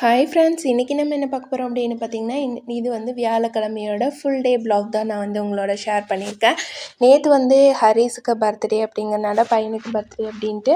Hi friends இன்றைக்கி நம்ம என்ன பார்க்க போகிறோம் அப்படின்னு பார்த்தீங்கன்னா இது வந்து வியாழக்கிழமையோட ஃபுல் டே ப்ளாக் தான் நான் வந்து உங்களோட ஷேர் பண்ணியிருக்கேன். நேற்று வந்து ஹரிஸுக்கு பர்த்டே அப்படிங்கிறனால பையனுக்கு பர்த்டே அப்படின்ட்டு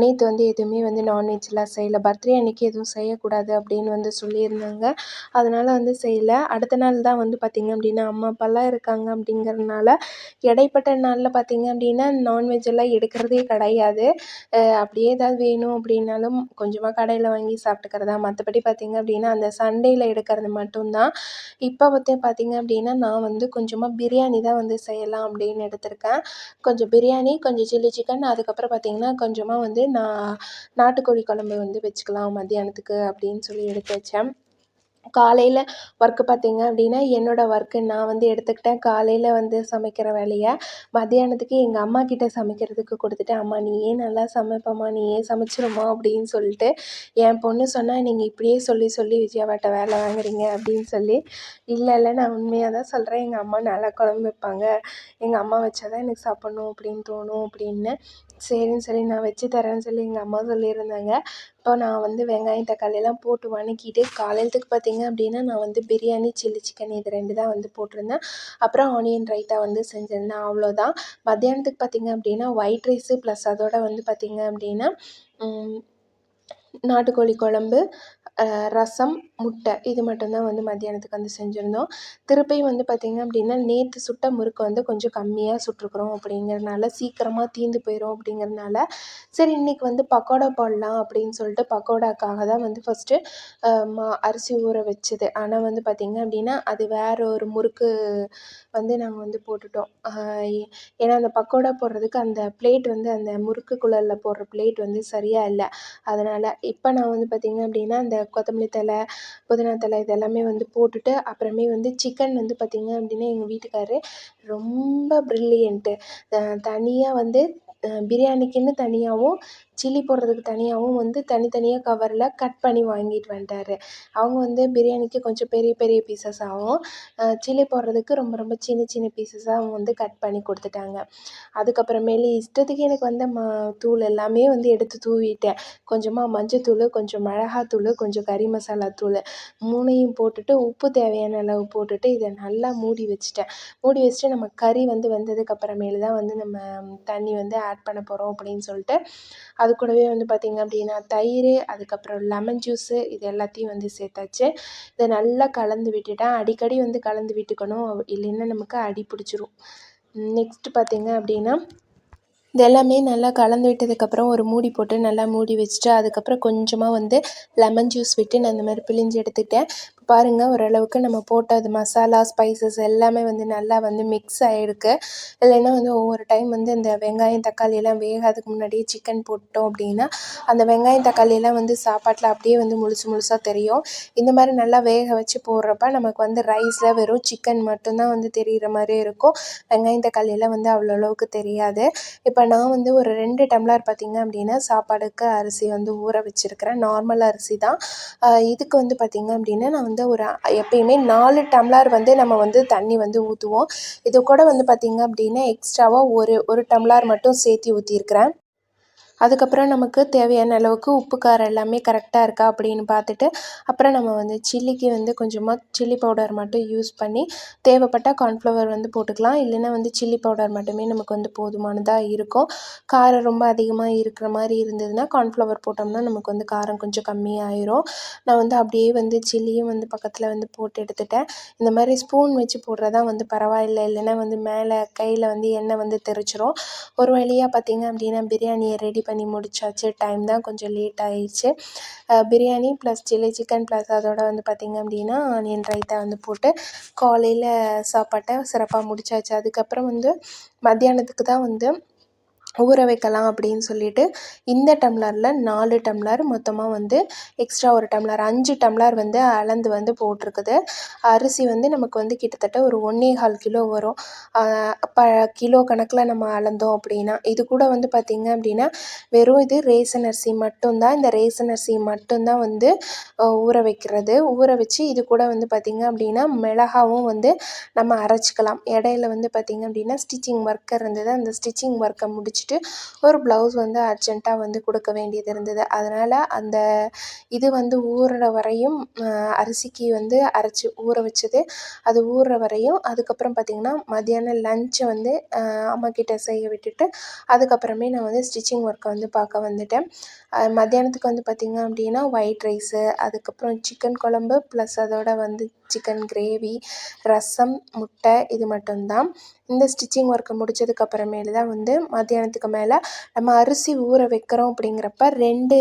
நேற்று வந்து எதுவுமே வந்து நான்வெஜ்லாம் செய்யலை. பர்த்டே அன்றைக்கி எதுவும் செய்யக்கூடாது அப்படின்னு வந்து சொல்லியிருந்தாங்க. அதனால் வந்து செய்யலை. அடுத்த நாள் தான் வந்து பார்த்திங்க அப்படின்னா அம்மா அப்பாலாம் இருக்காங்க அப்படிங்கிறதுனால இடைப்பட்ட நாளில் பார்த்திங்க அப்படின்னா நான்வெஜ் எல்லாம் எடுக்கிறதே கிடையாது. அப்படியே ஏதாவது வேணும் அப்படின்னாலும் கொஞ்சமாக கடையில் வாங்கி சாப்பிட்டுக்கிறதா மற்றபடி மற்றபடி பார்த்திங்க அப்படின்னா அந்த சண்டேயில் எடுக்கிறது மட்டும்தான். இப்போ வந்து பார்த்திங்க அப்படின்னா நான் வந்து கொஞ்சமாக பிரியாணி தான் வந்து செய்யலாம் அப்படின்னு எடுத்திருக்கேன். கொஞ்சம் பிரியாணி கொஞ்சம் சில்லி சிக்கன் அதுக்கப்புறம் பார்த்திங்கன்னா கொஞ்சமாக வந்து நான் நாட்டுக்கோழி குழம்பு வந்து வச்சுக்கலாம் மத்தியானத்துக்கு அப்படின்னு சொல்லி எடுத்து வச்சேன். காலையில் ஒர்க்கு பார்த்தீங்க அப்படின்னா என்னோடய ஒர்க்கு நான் வந்து எடுத்துக்கிட்டேன். காலையில் வந்து சமைக்கிற வேலையை மத்தியானத்துக்கு எங்கள் அம்மாக்கிட்ட சமைக்கிறதுக்கு கொடுத்துட்டேன். அம்மா நீயே நல்லா சமைப்பம்மா? நீயே சமைச்சிரும்மா? அப்படின்னு சொல்லிட்டு என் பொண்ணு சொன்னால் நீங்கள் இப்படியே சொல்லி சொல்லி விஜயாவாட்ட வேலை வாங்குறீங்க அப்படின்னு சொல்லி இல்லை இல்லை நான் உண்மையாக தான் சொல்கிறேன் எங்கள் அம்மா நல்லா குழம்பு வைப்பாங்க. எங்கள் அம்மா வச்சால் தான் எனக்கு சாப்பிட்ணும் அப்படின்னு தோணும் அப்படின்னு சரின்னு சொல்லி நான் வச்சு தரேன்னு சொல்லி எங்கள் அம்மா சொல்லியிருந்தாங்க. இப்போ நான் வந்து வெங்காயம் தக்காளியெல்லாம் போட்டு வணக்கிட்டு காலையிலத்துக்கு பார்த்திங்க அப்படின்னா நான் வந்து பிரியாணி சில்லி சிக்கன் இது ரெண்டு தான் வந்து போட்டிருந்தேன். அப்புறம் ஆனியன் ரைத்தா வந்து செஞ்சுருந்தேன் அவ்வளோதான். மத்தியானத்துக்கு பார்த்திங்க அப்படின்னா ஒயிட் ரைஸு ப்ளஸ் அதோடு வந்து பார்த்திங்க அப்படின்னா நாட்டுக்கோழி குழம்பு ரசம் முட்டை. இது மட்டும்தான் வந்து மத்தியானத்துக்கு வந்து செஞ்சுருந்தோம். திருப்பியும் வந்து பார்த்திங்க அப்படின்னா நேற்று சுட்ட முறுக்கு வந்து கொஞ்சம் கம்மியாக சுட்டிருக்குறோம் அப்படிங்கிறனால சீக்கிரமாக தீர்ந்து போயிடும் அப்படிங்கிறனால சரி இன்றைக்கி வந்து பக்கோடா போடலாம் அப்படின்னு சொல்லிட்டு பக்கோடாக்காக தான் வந்து ஃபஸ்ட்டு மா அரிசி ஊற வச்சது. ஆனால் வந்து பார்த்திங்க அப்படின்னா அது வேற ஒரு முறுக்கு வந்து நாங்கள் வந்து போட்டுட்டோம். ஏன்னா அந்த பக்கோடா போடுறதுக்கு அந்த பிளேட் வந்து அந்த முறுக்கு குழலில் போடுற பிளேட் வந்து சரியாக இல்லை. அதனால் இப்போ நான் வந்து பார்த்திங்க அப்படின்னா அந்த கொத்தமல்லி தழை புதினா தழை இது எல்லாமே வந்து போட்டுட்டு அப்புறமே வந்து சிக்கன் வந்து பார்த்திங்க அப்படின்னா எங்கள் வீட்டுக்காரரு ரொம்ப ப்ரில்லியண்ட்டு தனியாக வந்து பிரியாணிக்குன்னு தனியாகவும் சில்லி போடுறதுக்கு தனியாகவும் வந்து தனித்தனியாக கவரில் கட் பண்ணி வாங்கிட்டு வந்துட்டாரு. அவங்க வந்து பிரியாணிக்கு கொஞ்சம் பெரிய பெரிய பீஸஸாகவும் சில்லி போடுறதுக்கு ரொம்ப ரொம்ப சின்ன சின்ன பீஸஸாகவும் அவங்க வந்து கட் பண்ணி கொடுத்துட்டாங்க. அதுக்கப்புறமேலு இஷ்டத்துக்கு எனக்கு வந்து ம தூள் எல்லாமே வந்து எடுத்து தூவிட்டேன். கொஞ்சமாக மஞ்சத்தூள் கொஞ்சம் மிளகாத்தூள் கொஞ்சம் கறி மசாலா தூள் மூணையும் போட்டுட்டு உப்பு தேவையான அளவு போட்டுட்டு இதை நல்லா மூடி வச்சுட்டேன். மூடி வச்சுட்டு நம்ம கறி வந்து வெந்ததுக்கு அப்புறமேலு தான் வந்து நம்ம தண்ணி வந்து ஆட் பண்ண போகிறோம் அப்படின்னு சொல்லிட்டு அது அது கூடவே வந்து பார்த்திங்க அப்படின்னா தயிர் அதுக்கப்புறம் லெமன் ஜூஸு இது எல்லாத்தையும் வந்து சேர்த்தாச்சு. இதை நல்லா கலந்து விட்டுட்டேன் அடிக்கடி வந்து கலந்து விட்டுக்கணும். இல்லைன்னா நமக்கு அடி பிடிச்சிரும். நெக்ஸ்ட்டு பார்த்திங்க அப்படின்னா இது எல்லாமே நல்லா கலந்து விட்டதுக்கப்புறம் ஒரு மூடி போட்டு நல்லா மூடி வச்சுட்டு அதுக்கப்புறம் கொஞ்சமாக வந்து லெமன் ஜூஸ் விட்டு நான் இந்த மாதிரி பிழிஞ்சு எடுத்துக்கிட்டேன். பாருங்கள் ஓரளவுக்கு நம்ம போட்ட அது மசாலா ஸ்பைசஸ் எல்லாமே வந்து நல்லா வந்து மிக்ஸ் ஆகிருக்கு இல்லைன்னா வந்து ஒவ்வொரு டைம் வந்து இந்த வெங்காயம் தக்காளி எல்லாம் வேகாததுக்கு முன்னாடியே சிக்கன் போட்டோம் அப்படின்னா அந்த வெங்காயம் தக்காளி எல்லாம் வந்து சாப்பாட்டில் அப்படியே வந்து முழுசு முழுசாக தெரியும். இந்த மாதிரி நல்லா வேக வச்சு போடுறப்ப நமக்கு வந்து ரைஸில் வெறும் சிக்கன் மட்டும்தான் வந்து தெரிகிற மாதிரி இருக்கும். வெங்காயம் தக்காளி எல்லாம் வந்து அவ்வளோ அளவுக்கு தெரியாது. இப்போ நான் வந்து ஒரு ரெண்டு டம்ளர் பார்த்திங்க அப்படின்னா சாப்பாடுக்கு அரிசி வந்து ஊற வச்சுருக்கிறேன். நார்மல் அரிசி தான். இதுக்கு வந்து பார்த்திங்க அப்படின்னா நான் வந்து வந்து ஒரு எப்பயுமே நாலு டம்ளர் வந்து நம்ம வந்து தண்ணி வந்து ஊற்றுவோம் இது கூட வந்து பார்த்திங்க அப்படின்னா எக்ஸ்ட்ராவாக ஒரு ஒரு டம்ளர் மட்டும் சேர்த்தி ஊற்றிருக்கிறேன் அதுக்கப்புறம் நமக்கு தேவையான அளவுக்கு உப்பு காரம் எல்லாமே கரெக்டாக இருக்கா அப்படின்னு பார்த்துட்டு அப்புறம் நம்ம வந்து சில்லிக்கு வந்து கொஞ்சமாக சில்லி பவுடர் மட்டும் யூஸ் பண்ணி தேவைப்பட்டால் கார்ன்ஃப்ளவர் வந்து போட்டுக்கலாம். இல்லைன்னா வந்து சில்லி பவுடர் மட்டுமே நமக்கு வந்து போதுமானதாக இருக்கும். காரம் ரொம்ப அதிகமாக இருக்கிற மாதிரி இருந்ததுன்னா கார்ன்ஃப்ளவர் போட்டோம்னா நமக்கு வந்து காரம் கொஞ்சம் கம்மியாயிரும். நான் வந்து அப்படியே வந்து சில்லியும் வந்து பக்கத்தில் வந்து போட்டு எடுத்துட்டேன். இந்த மாதிரி ஸ்பூன் வச்சு போடுறதா வந்து பரவாயில்லை. இல்லைன்னா வந்து மேலே கையில் வந்து எண்ணெய் வந்து தெரிச்சிரும். ஒரு வழியாக பார்த்திங்க அப்படின்னா பிரியாணியை ரெடி பண்ணி முடிச்சாச்சு. டைம் தான் கொஞ்சம் லேட் ஆயிடுச்சு. Biryani plus chilli chicken plus அதோட வந்து பார்த்திங்க அப்படின்னா ஆனியன் ரைத்தா வந்து போட்டு காலையில் சாப்பாட்டை சிறப்பாக முடிச்சாச்சு. அதுக்கப்புறம் வந்து மத்தியானத்துக்கு தான் வந்து ஊற வைக்கலாம் அப்படின்னு சொல்லிட்டு இந்த டம்ளரில் நாலு டம்ளர் மொத்தமாக வந்து எக்ஸ்ட்ரா ஒரு டம்ளர் அஞ்சு டம்ளர் வந்து அளந்து வந்து போட்டிருக்குது. அரிசி வந்து நமக்கு வந்து கிட்டத்தட்ட ஒரு ஒன்றே கால் கிலோ வரும் ப கிலோ கணக்கில் நம்ம அளந்தோம் அப்படின்னா இது கூட வந்து பார்த்திங்க அப்படின்னா வெறும் இது ரேசன் அரிசி மட்டும்தான் இந்த ரேசன் அரிசி மட்டும்தான் வந்து ஊற வைக்கிறது. ஊற வச்சு இது கூட வந்து பார்த்திங்க அப்படின்னா மிளகாவும் வந்து நம்ம அரைச்சிக்கலாம். இடையில வந்து பார்த்திங்க அப்படின்னா ஸ்டிச்சிங் ஒர்க்கர் இருந்தது. அந்த ஸ்டிச்சிங் ஒர்க்கை முடிச்சு வச்சுட்டு ஒரு ப்ளவுஸ் வந்து அர்ஜெண்ட்டாக வந்து கொடுக்க வேண்டியது இருந்தது. அதனால் அந்த இது வந்து ஊறுற வரையும் அரிசிக்கு வந்து அரைச்சி ஊற வச்சது. அது ஊறுற வரையும் அதுக்கப்புறம் பார்த்திங்கன்னா மதியானம் லன்ச்சை வந்து அம்மாக்கிட்ட செய்ய விட்டுட்டு அதுக்கப்புறமே நான் வந்து ஸ்டிச்சிங் ஒர்க்கை வந்து பார்க்க வந்துட்டேன். மத்தியானத்துக்கு வந்து பார்த்திங்க அப்படின்னா ஒயிட் ரைஸு அதுக்கப்புறம் சிக்கன் குழம்பு ப்ளஸ் அதோட வந்து சிக்கன் கிரேவி ரசம் முட்டை இது மட்டும்தான். இந்த ஸ்டிச்சிங் ஒர்க்கை முடித்ததுக்கப்புறமேலு தான் வந்து மத்தியானத்துக்கு மேலே நம்ம அரிசி ஊற வைக்கிறோம் அப்படிங்கிறப்ப ரெண்டு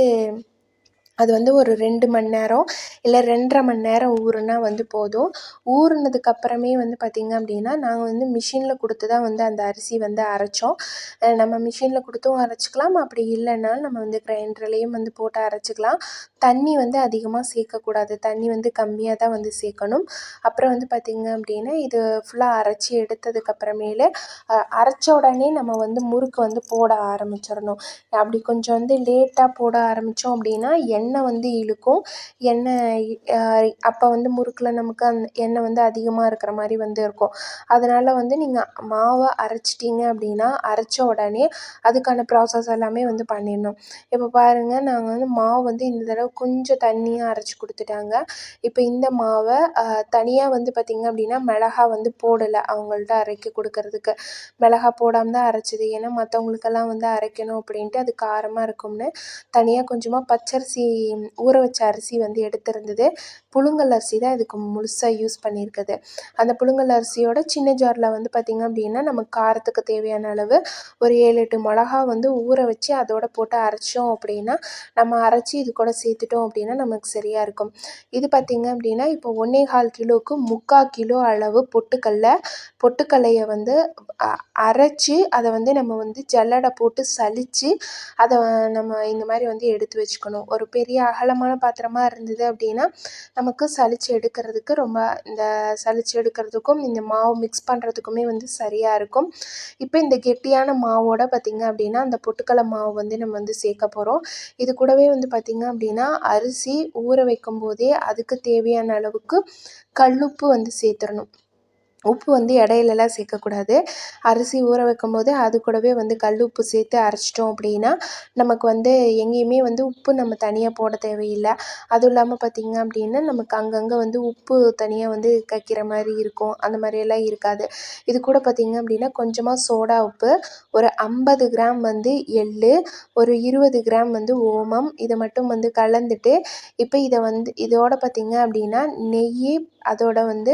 அது வந்து ஒரு ரெண்டு மணி நேரம் இல்லை ரெண்டரை மணி நேரம் ஊறுனா வந்து போதும். ஊறுனதுக்கப்புறமே வந்து பார்த்திங்க அப்படின்னா நாங்கள் வந்து மிஷினில் கொடுத்து தான் வந்து அந்த அரிசி வந்து அரைச்சோம். நம்ம மிஷினில் கொடுத்தும் அரைச்சிக்கலாம். அப்படி இல்லைனாலும் நம்ம வந்து கிரைண்டர்லேயும் வந்து போட்டு அரைச்சிக்கலாம். தண்ணி வந்து அதிகமாக சேர்க்கக்கூடாது. தண்ணி வந்து கம்மியாக தான் வந்து சேர்க்கணும். அப்புறம் வந்து பார்த்திங்க அப்படின்னா இது ஃபுல்லாக அரைச்சி எடுத்ததுக்கப்புறமேல அரைச்ச உடனே நம்ம வந்து முறுக்கு வந்து போட ஆரம்பிச்சிடணும். அப்படி கொஞ்சம் வந்து லேட்டாக போட ஆரம்பித்தோம் அப்படின்னா எண்ணெய் எண்ணெய் வந்து இழுக்கும். எண்ணெய் அப்போ வந்து முறுக்கில் நமக்கு அந்த எண்ணெய் வந்து அதிகமாக இருக்கிற மாதிரி வந்து இருக்கும். அதனால் வந்து நீங்கள் மாவை அரைச்சிட்டிங்க அப்படின்னா அரைச்ச உடனே அதுக்கான ப்ராசஸ் எல்லாமே வந்து பண்ணிடணும். இப்போ பாருங்கள் நாங்கள் வந்து மாவு வந்து இந்த தடவை கொஞ்சம் தண்ணியாக அரைச்சி கொடுத்துட்டாங்க. இப்போ இந்த மாவை தனியாக வந்து பார்த்திங்க அப்படின்னா மிளகா வந்து போடலை அவங்கள்ட்ட அரைக்க கொடுக்கறதுக்கு. மிளகா போடாமல் தான் அரைச்சது. ஏன்னா மற்றவங்களுக்கெல்லாம் வந்து அரைக்கணும் அப்படின்ட்டு அது காரமாக இருக்கும்னு தனியாக கொஞ்சமாக பச்சரிசி ஊற வச்ச அரிசி வந்து எடுத்திருந்தது. புழுங்கல் அரிசி தான் இதுக்கு முழுசாக யூஸ் பண்ணியிருக்குது. அந்த புழுங்கல் அரிசியோட சின்ன ஜாரில் வந்து பார்த்திங்க அப்படின்னா நமக்கு காரத்துக்கு தேவையான அளவு ஒரு ஏழு எட்டு மிளகா வந்து ஊற வச்சு அதோட போட்டு அரைச்சோம் அப்படின்னா நம்ம அரைச்சி இது கூட சேர்த்துட்டோம் அப்படின்னா நமக்கு சரியாக இருக்கும். இது பார்த்திங்க அப்படின்னா இப்போ ஒன்றே கால் கிலோவுக்கு முக்கால் கிலோ அளவு பொட்டுக்கல்லை பொட்டுக்கல்லையை வந்து அரைச்சி அதை வந்து நம்ம வந்து ஜல்லடை போட்டு சலித்து அதை நம்ம இந்த மாதிரி வந்து எடுத்து வச்சுக்கணும். ஒரு பெரிய பெரிய அகலமான பாத்திரமாக இருந்தது அப்படின்னா நமக்கு சலிச்சு எடுக்கிறதுக்கு ரொம்ப இந்த சலிச்சு எடுக்கிறதுக்கும் இந்த மாவு மிக்ஸ் பண்ணுறதுக்குமே வந்து சரியாக இருக்கும். இப்போ இந்த கெட்டியான மாவோட பார்த்திங்க அப்படின்னா அந்த பொட்டுக்கடல மாவு வந்து நம்ம வந்து சேர்க்க போகிறோம் இது கூடவே வந்து பார்த்திங்க அப்படின்னா அரிசி ஊற வைக்கும் போதே அதுக்கு தேவையான அளவுக்கு கல்லுப்பு வந்து சேர்த்துடணும். உப்பு வந்து இடையிலலாம் சேர்க்கக்கூடாது. அரிசி ஊற வைக்கும் போது அது கூடவே வந்து கல் உப்பு சேர்த்து அரைச்சிட்டோம் அப்படின்னா நமக்கு வந்து எங்கேயுமே வந்து உப்பு நம்ம தனியாக போட தேவையில்லை. அதுவும் இல்லாமல் பார்த்திங்க அப்படின்னா நமக்கு அங்கங்கே வந்து உப்பு தனியாக வந்து கக்கிற மாதிரி இருக்கும். அந்த மாதிரியெல்லாம் இருக்காது. இது கூட பார்த்திங்க அப்படின்னா கொஞ்சமாக சோடா உப்பு ஒரு ஐம்பது கிராம் வந்து எள் ஒரு இருபது கிராம் வந்து ஓமம் இதை மட்டும் வந்து கலந்துட்டு இப்போ இதை வந்து இதோட பார்த்திங்க அப்படின்னா நெய் அதோட வந்து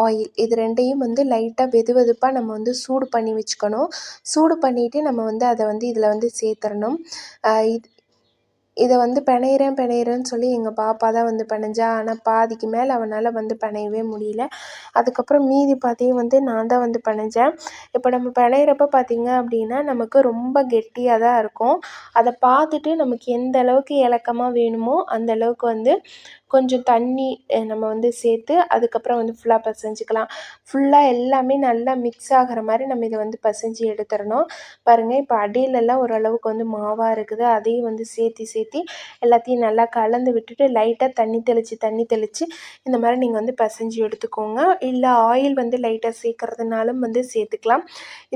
ஆயில் இது ரெண்டையும் வந்து லைட்டாக வெது வெதுப்பாக நம்ம வந்து சூடு பண்ணி வச்சுக்கணும். சூடு பண்ணிவிட்டு நம்ம வந்து அதை வந்து இதில் வந்து சேர்த்துறணும். இது இதை வந்து பிணையிறேன் பிணையிறேன்னு சொல்லி எங்கள் பாப்பா தான் வந்து பிணைஞ்சா ஆனால் பாதிக்கு மேலே அவனால் வந்து பிணையவே முடியல. அதுக்கப்புறம் மீதி பாதியும் வந்து நான் தான் வந்து பிணைஞ்சேன். இப்போ நம்ம பிணையிறப்ப பார்த்திங்க அப்படின்னா நமக்கு ரொம்ப கெட்டியாக தான் இருக்கும். அதை பார்த்துட்டு நமக்கு எந்த அளவுக்கு இலக்கமாக வேணுமோ அந்த அளவுக்கு வந்து கொஞ்சம் தண்ணி நம்ம வந்து சேர்த்து அதுக்கப்புறம் வந்து ஃபுல்லாக பிசைஞ்சிக்கலாம். ஃபுல்லாக எல்லாமே நல்லா மிக்ஸ் ஆகிற மாதிரி நம்ம இதை வந்து பிசைஞ்சி எடுத்துடணும். பாருங்கள் இப்போ அடியிலலாம் ஓரளவுக்கு வந்து மாவாக இருக்குது. அதையும் வந்து சேர்த்தி சேர்த்தி எல்லாத்தையும் நல்லா கலந்து விட்டுட்டு லைட்டாக தண்ணி தெளித்து தண்ணி தெளித்து இந்த மாதிரி நீங்கள் வந்து பசைஞ்சு எடுத்துக்கோங்க. இல்லை ஆயில் வந்து லைட்டாக சேர்க்கறதுனாலும் வந்து சேர்த்துக்கலாம்.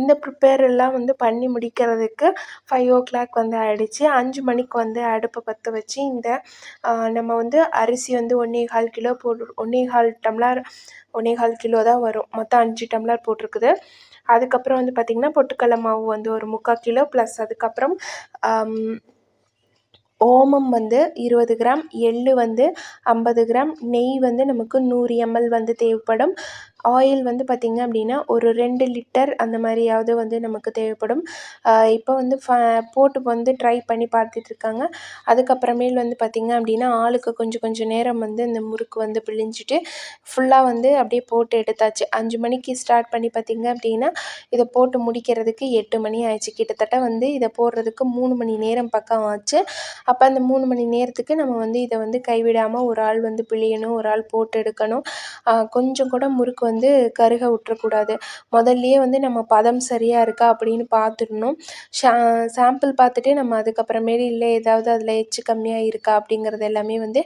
இந்த ப்ரிப்பேர் எல்லாம் வந்து பண்ணி முடிக்கிறதுக்கு ஃபைவ் ஓ கிளாக் வந்து ஆகிடுச்சு அஞ்சு மணிக்கு வந்து அடுப்பை பற்ற வச்சு இந்த நம்ம வந்து அரிசி அரிசி வந்து ஒன்றே கால் கிலோ போட்டு ஒன்றே கால் டம்ளர் ஒன்றே கால் கிலோ தான் வரும். மொத்தம் அஞ்சு டம்ளர் போட்டிருக்குது. அதுக்கப்புறம் வந்து பார்த்திங்கன்னா பொட்டுக்கடல மாவு வந்து ஒரு முக்கால் கிலோ ப்ளஸ் அதுக்கப்புறம் ஓமம் வந்து இருபது கிராம் எள் வந்து ஐம்பது கிராம் நெய் வந்து நமக்கு நூறு எம்எல் வந்து தேவைப்படும். ஆயில் வந்து பார்த்திங்க அப்படின்னா ஒரு ரெண்டு லிட்டர் அந்த மாதிரியாவது வந்து நமக்கு தேவைப்படும். இப்போ வந்து ஃப போட்டு வந்து ட்ரை பண்ணி பார்த்துட்ருக்காங்க அதுக்கப்புறமேல் வந்து பார்த்திங்க அப்படின்னா ஆளுக்கு கொஞ்சம் கொஞ்சம் நேரம் வந்து இந்த முறுக்கு வந்து பிழிஞ்சிட்டு ஃபுல்லாக வந்து அப்படியே போட்டு எடுத்தாச்சு. அஞ்சு மணிக்கு ஸ்டார்ட் பண்ணி பார்த்திங்க அப்படின்னா இதை போட்டு முடிக்கிறதுக்கு எட்டு மணி ஆயிடுச்சு. கிட்டத்தட்ட வந்து இதை போடுறதுக்கு மூணு மணி நேரம் பக்கம் ஆச்சு. அப்போ அந்த மூணு மணி நேரத்துக்கு நம்ம வந்து இதை வந்து கைவிடாமல் ஒரு ஆள் வந்து பிழியணும் ஒரு ஆள் போட்டு எடுக்கணும். கொஞ்சம் கூட முறுக்கு வந்து கருக விட்றக்கூடாது முதல்லையே வந்து நம்ம பதம் சரியாக இருக்கா அப்படின்னு பார்த்துடணும் ஷா சாம்பிள் பார்த்துட்டு நம்ம அதுக்கப்புறமேலு இல்லை ஏதாவது அதில் எச்சு கம்மியாக இருக்கா அப்படிங்கிறது எல்லாமே வந்து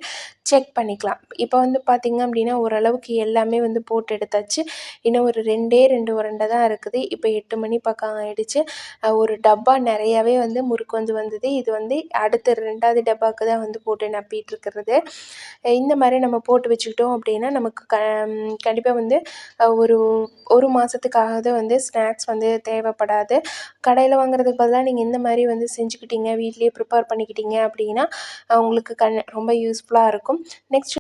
செக் பண்ணிக்கலாம். இப்போ வந்து பார்த்திங்க அப்படின்னா ஓரளவுக்கு எல்லாமே வந்து போட்டு எடுத்தாச்சு. இன்னும் ஒரு ரெண்டே ரெண்டு உரண்டை தான் இருக்குது. இப்போ எட்டு மணி பக்கம் ஆகிடுச்சு ஒரு டப்பா நிறையாவே வந்து முறுக்கு வந்து வந்தது. இது வந்து அடுத்த ரெண்டாவது டப்பாவுக்கு தான் வந்து போட்டு நப்பிட்டுருக்கிறது இந்த மாதிரி நம்ம போட்டு வச்சுக்கிட்டோம் அப்படின்னா நமக்கு க கண்டிப்பாக வந்து ஒரு ஒரு மாதத்துக்காவது வந்து ஸ்நாக்ஸ் வந்து தேவைப்படாது. கடையில் வாங்குறதுக்கு பதிலாக நீங்கள் இந்த மாதிரி வந்து செஞ்சுக்கிட்டிங்க வீட்டிலேயே ப்ரிப்பேர் பண்ணிக்கிட்டிங்க அப்படின்னா உங்களுக்கு கண் ரொம்ப யூஸ்ஃபுல்லாக இருக்கும். நெக்ஸ்ட்